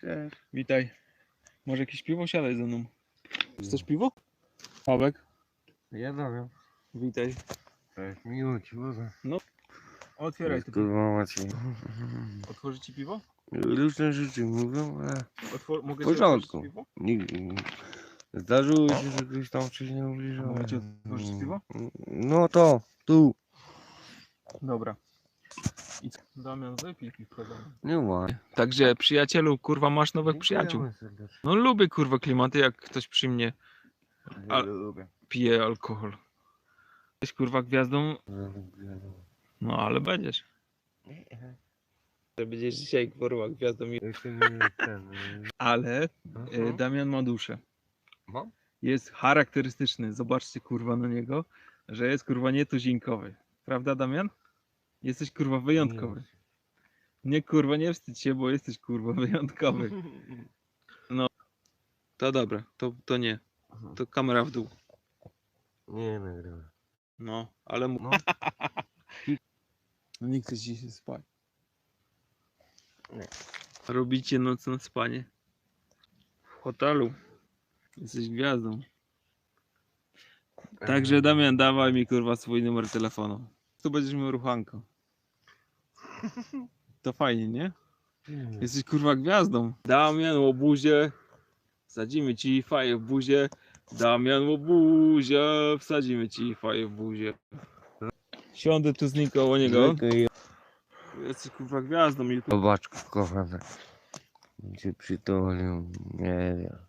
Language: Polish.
Cześć. Witaj. Może jakieś piwo? Siadaj ze mną. Chcesz piwo? Pawek, Ja dowiem. witaj. Cześć, miło ci było. Otwieraj to piwo. Kurwa macie. Otworzy ci piwo? Różne rzeczy mówią, ale Otwor- mogę W ci porządku. otworzyć piwo? nigdy nie. Zdarzyło się, że ktoś tam wcześniej ubliżał. mogę ci otworzyć piwo? No to, tu. Dobra. I co? Damian, wypij piwko mnie. Nie. Także przyjacielu, kurwa, masz nowych przyjaciół. No lubię kurwa klimaty, jak ktoś przy mnie lubię. pije alkohol. Jesteś kurwa gwiazdą, no ale będziesz. Że będziesz dzisiaj kurwa gwiazdą. Ten. Ale e, Mhm. Damian ma duszę. Mam? Jest charakterystyczny. Zobaczcie kurwa na niego, że jest kurwa nietuzinkowy. Prawda Damian? Jesteś kurwa wyjątkowy. Nie kurwa, nie wstydź się, bo jesteś kurwa wyjątkowy. To dobra, to, to nie. To kamera w dół. Nie nagrywam. No, ale mu... No. No nie chce ci się spać. Nie. Robicie nocne spanie. W hotelu. Jesteś gwiazdą. Także Damian, dawaj mi kurwa swój numer telefonu. Tu będziesz miał ruchanko. To fajnie, nie? Nie. Jesteś kurwa gwiazdą. Damian Łobuzie. Wsadzimy ci faję w buzie. Damian Łobuzie. Wsadzimy ci faję w buzie. Siądę tu z nim koło niego. Jesteś kurwa gwiazdą. YouTube. Zobacz, kochana. Cię przytulił. Nie wiem.